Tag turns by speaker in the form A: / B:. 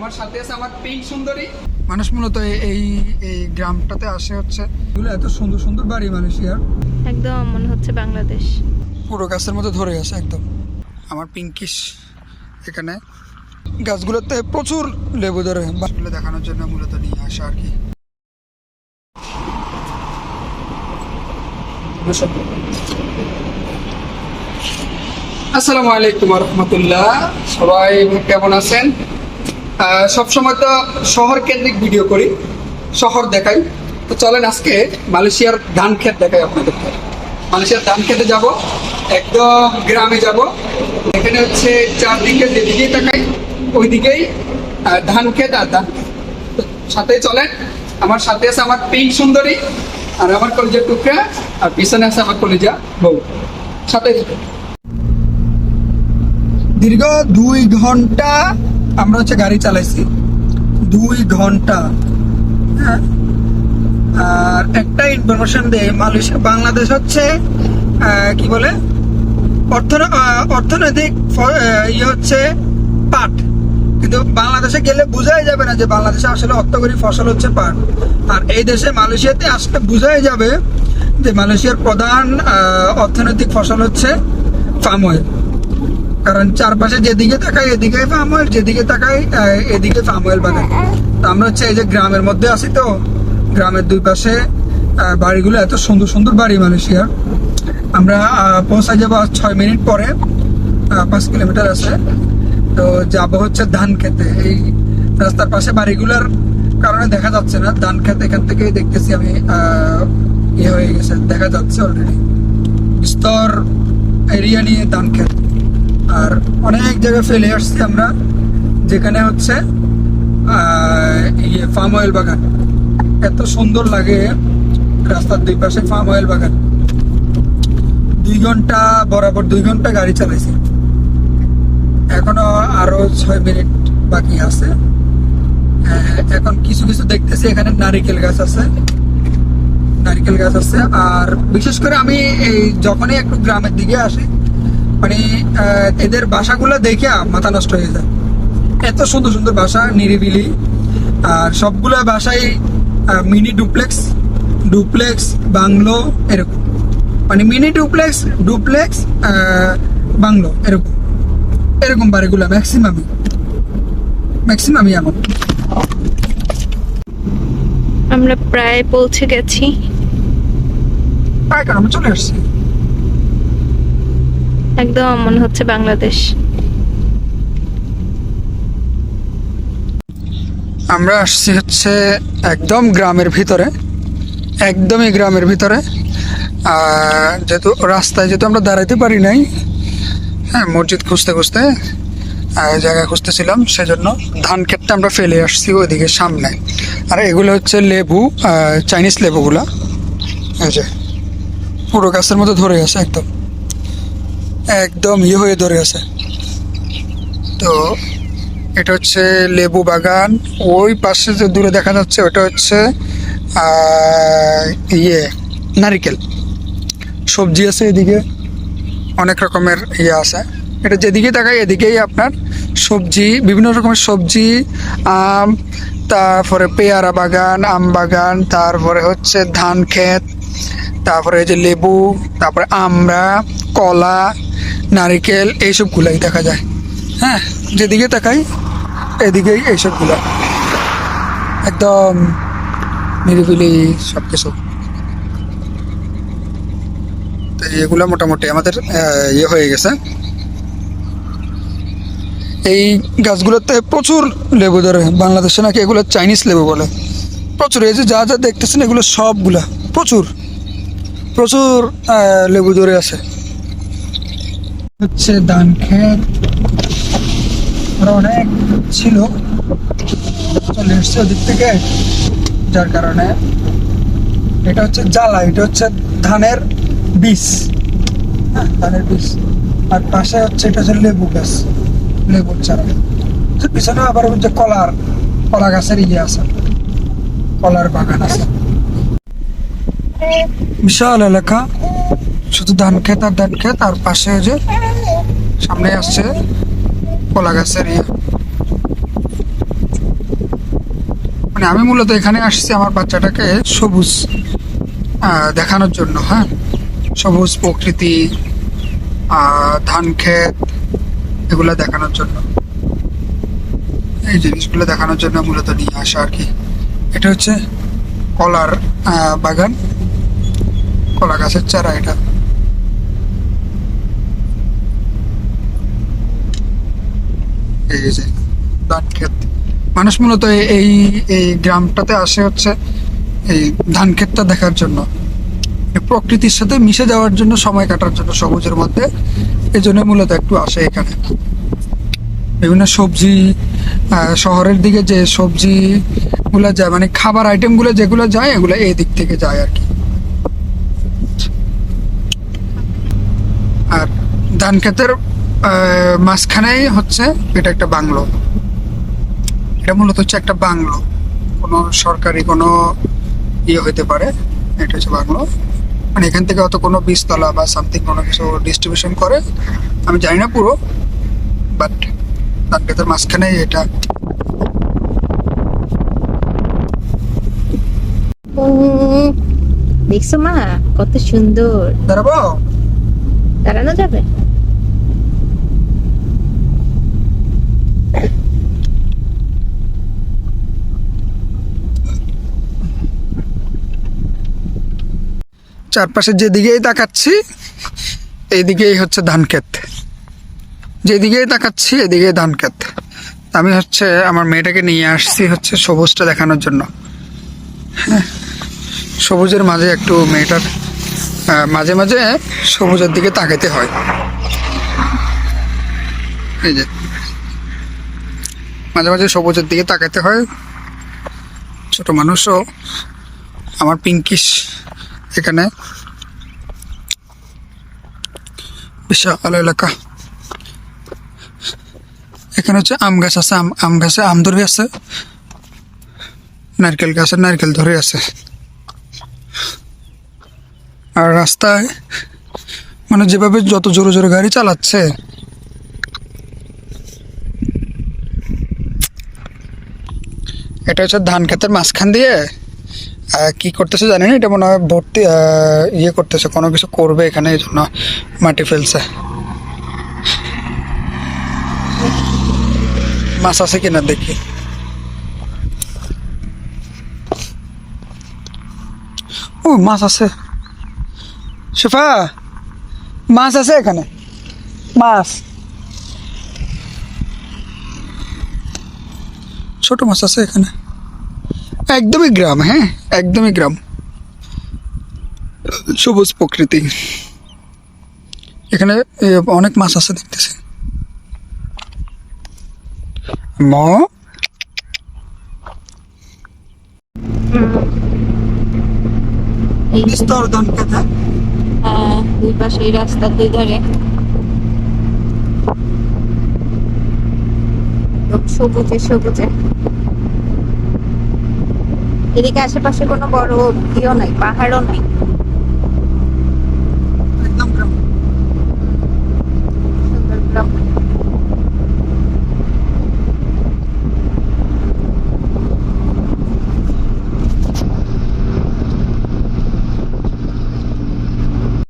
A: আমার সাথে আছে আমার পিঙ্ক সুন্দরী।
B: মানুষ মূলত এই- এই এই গ্রামটাতে আসে হচ্ছে। এগুলো এত সুন্দর সুন্দর বাড়ি মালয়েশিয়ার।
C: একদম মনে হচ্ছে বাংলাদেশ।
B: পুরো গাছের মধ্যে ধরে আছে একদম। আমার পিঙ্কিশ এখানে। গাছগুলোতে প্রচুর লেবু ধরে। বাসগুলো দেখানোর জন্য মূলত নিয়ে আসা আর কি।
A: আসসালামু আলাইকুম রহমতুল্লাহ। সবাই কেমন আছেন? সবসময় তো শহর কেন্দ্রিক ভিডিও করি, শহর দেখাই। তো চলেন আজকে মালয়েশিয়ার ধান ক্ষেত দেখাই আপনাদেরকে মালয়েশিয়ার ধান খেতে যাব, একদম গ্রামে যাব। এখানে হচ্ছে চারদিকে যেদিকেই তাকাই, ওইদিকেই ধান ক্ষেত আর ধান সাথে চলেন, আমার সাথে আছে আমার পিঙ্ক সুন্দরী, আর আমার কলেজের টুকরা, আর পিছনে আছে আমার কলিজা বউ। সাথে
B: দীর্ঘ দুই ঘণ্টা আমরা হচ্ছে গাড়ি চালাইছি দুই ঘণ্টা হ্যাঁ? আর একটা ইনফরমেশন দেয় মালয়েশিয়া, বাংলাদেশ হচ্ছে কি বলে? অর্থন অর্থনৈতিক ইয়ে হচ্ছে পাট। কিন্তু বাংলাদেশে গেলে বোঝাই যাবে না যে বাংলাদেশে আসলে অর্থকরী ফসল হচ্ছে পাট। আর এই দেশে মালয়েশিয়াতে আসলে বোঝাই যাবে যে মালয়েশিয়ার প্রধান অর্থনৈতিক ফসল হচ্ছে পাম কারণ চারপাশে যেদিকে তাকাই এদিকে ফার্ম অয়েল যেদিকে তাকাই এদিকে ফার্ম অয়েল বাগান। আমরা হচ্ছে এই যে গ্রামের মধ্যে আছি তো, গ্রামের দুই পাশে বাড়িগুলো এত সুন্দর সুন্দর বাড়ি মালয়েশিয়ার। আমরা পৌঁছা যাব ছয় মিনিট পরে পাঁচ কিলোমিটার আছে। তো যাব হচ্ছে ধান খেতে। এই রাস্তার পাশে বাড়িগুলোর কারণে দেখা যাচ্ছে না। ধান খেত এখান থেকে দেখতেছি আমি ইয়ে হয়ে গেছে, দেখা যাচ্ছে অলরেডি স্তর এরিয়া নিয়ে ধান খেত। আর অনেক জায়গায় ফেলে আসছি আমরা, যেখানে হচ্ছে ইয়ে ফার্ম অয়েল বাগান। এত সুন্দর লাগে রাস্তার দুই পাশে ফার্ম অয়েল বাগান। দুই ঘণ্টা বরাবর, দুই ঘণ্টা গাড়ি চালাইছি। এখনও আরও ছয় মিনিট বাকি আছে। এখন কিছু কিছু দেখতেছি, এখানে নারিকেল গাছ আছে। নারিকেল গাছ আছে, আর বিশেষ করে আমি এই যখনই একটু গ্রামের দিকে আসি মানে এদের বাসাগুলো দেখে মাথা নষ্ট হয়ে যায়। এত সুন্দর সুন্দর বাসা নিরিবিলি। আর সবগুলো বাসাই মিনি ডুপ্লেক্স ডুপ্লেক্স বাংলো এরকম। মানে মিনি ডুপ্লেক্স ডুপ্লেক্স বাংলো এরকম। এরকম বাড়িগুলো ম্যাক্সিমামই ম্যাক্সিমামই এমন।
C: আমরা প্রায় পৌঁছে গেছি।
B: চলে আসছি।
C: একদম মনে হচ্ছে বাংলাদেশ।
B: আমরা আসছি হচ্ছে একদম গ্রামের ভিতরে, একদমই গ্রামের ভিতরে। যেহেতু রাস্তায় যেহেতু আমরা দাঁড়াইতে পারি নাই হ্যাঁ মসজিদ খুঁজতে খুঁজতে জায়গা খুঁজতেছিলাম, সেজন্য ধান ক্ষেতটা আমরা ফেলে আসছি ওইদিকে সামনে। আর এগুলো হচ্ছে লেবু চাইনিজ লেবুগুলা। এই যে, পুরো গাছের মতো ধরে আছে একদম। একদম ইয়ে হয়ে ধরে আছে। তো এটা হচ্ছে লেবু বাগান। ওই পাশে যে দূরে দেখা যাচ্ছে, ওটা হচ্ছে ইয়ে নারিকেল। সবজি আছে এদিকে। অনেক রকমের ইয়ে আছে। এটা যেদিকে তাকাই এদিকেই আপনার সবজি, বিভিন্ন রকমের সবজি, আম, তারপরে পেয়ারা বাগান, আম বাগান, তারপরে হচ্ছে ধান ক্ষেত, তারপরে যে লেবু, তারপরে আমরা, কলা নারিকেল এইসবগুলাই দেখা যায়। হ্যাঁ যেদিকে তাকাই, এদিকেই এইসবগুলো একদম নিরিবিলি সব কিছু তো এগুলো মোটামুটি আমাদের ইয়ে হয়ে গেছে। এই গাছগুলোতে প্রচুর লেবু ধরে। বাংলাদেশে নাকি এগুলো চাইনিজ লেবু বলে। প্রচুর, এই যে যা যা দেখতেছেন এগুলো সবগুলা প্রচুর। প্রচুর লেবু ধরে আছে। হচ্ছে ধান আরও অনেক ছিল, চলে এসছে ওদিক থেকে, যার কারণে এটা হচ্ছে জ্বালা, এটা হচ্ছে ধানের বীজ। হ্যাঁ ধানের বীজ। আর পাশে হচ্ছে এটা হচ্ছে লেবু গাছ, লেবুর চারা। পিছনে আবার হচ্ছে কলার, কলা গাছের ইয়ে আছে, কলার বাগান আছে। বিশাল এলাকা, শুধু ধান ক্ষেত আর ধান ক্ষেত, আর পাশে যে সামনে আসছে কলা গাছের ইয়ে। মানে আমি মূলত এখানে আসছি আমার বাচ্চাটাকে সবুজ দেখানোর জন্য হ্যাঁ? সবুজ প্রকৃতি ধান ক্ষেত, এগুলো দেখানোর জন্য। এই জিনিসগুলো দেখানোর জন্য মূলত নিয়ে আসা আর কি। এটা হচ্ছে কলার বাগান, কলা গাছের চারা এটা। এই যে ধান মানুষ মূলত এই- এই গ্রামটাতে আসে হচ্ছে এই ধান ক্ষেতটা দেখার জন্য। প্রকৃতির সাথে মিশে যাওয়ার জন্য সময় কাটার জন্য সবুজের মধ্যে। এই জন্য মূলত একটু আসে এখানে। বিভিন্ন সবজি শহরের দিকে যে সবজি গুলা যায় মানে খাবার আইটেমগুলো যেগুলো যায়, এগুলো এই দিক থেকে যায় আর কি। আর ধান ক্ষেতের মাঝখানেই হচ্ছে এটা একটা বাংলো। এটা মূলত হচ্ছে একটা বাংলো। কোনো সরকারি কোনো ইয়ে হতে পারে এটা হচ্ছে বাংলো। মানে এখান থেকে হয়তো কোনো বীজতলা বা সামথিং কোনো কিছু ডিস্ট্রিবিউশন করে আমি জানি না পুরো বাট ধান ক্ষেতের মাঝখানেই এটা।
C: দেখছ মা কত সুন্দর।
B: দাঁড়াবো?
C: দাঁড়ানো যাবে?
B: চারপাশে যেদিকেই তাকাচ্ছি এইদিকেই হচ্ছে ধান ক্ষেত যেদিকেই তাকাচ্ছি এদিকেই ধান ক্ষেত আমি হচ্ছে আমার মেয়েটাকে নিয়ে আসছি হচ্ছে সবুজটা দেখানোর জন্য। হ্যাঁ, সবুজের মাঝে একটু মেয়েটার মাঝে মাঝে সবুজের দিকে তাকাতে হয়। এই যে মাঝে মাঝে সবুজের দিকে তাকাতে হয়। ছোট মানুষও আমার পিঙ্কিশ এখানে। বিশাল এলাকা। এখানে হচ্ছে আম গাছ আছে, আম আম গাছে আম ধরে আছে। নারকেল গাছে নারকেল ধরে আছে। আর রাস্তায় মানে যেভাবে যত জোরে জোরে গাড়ি চালাচ্ছে, এটা হচ্ছে ধান ক্ষেতের মাঝখান দিয়ে কি করতেছে জানি না এটা মনে হয় ভর্তি আহ, ইয়ে করতেছে কোনো কিছু করবে এখানে এই জন্য মাটি ফেলছে। মাছ আছে কিনা দেখি। ও মাছ আছে। শেফা মাছ আছে এখানে? মাছ। ছোট মাছ আছে এখানে। একদমই গ্রাম হ্যাঁ? একদমই গ্রাম। সবুজ প্রকৃতি। এখানে অনেক মাছ আছে দেখতেছি। ম।
C: এই
B: বিস্তর ধান
C: হ্যাঁ? দুই পাশে এই রাস্তার দুই ধারে। একদম সবুজে সবুজে। এদিকে আশেপাশে কোনো বড় ইয়েও নাই পাহাড়ও নাই।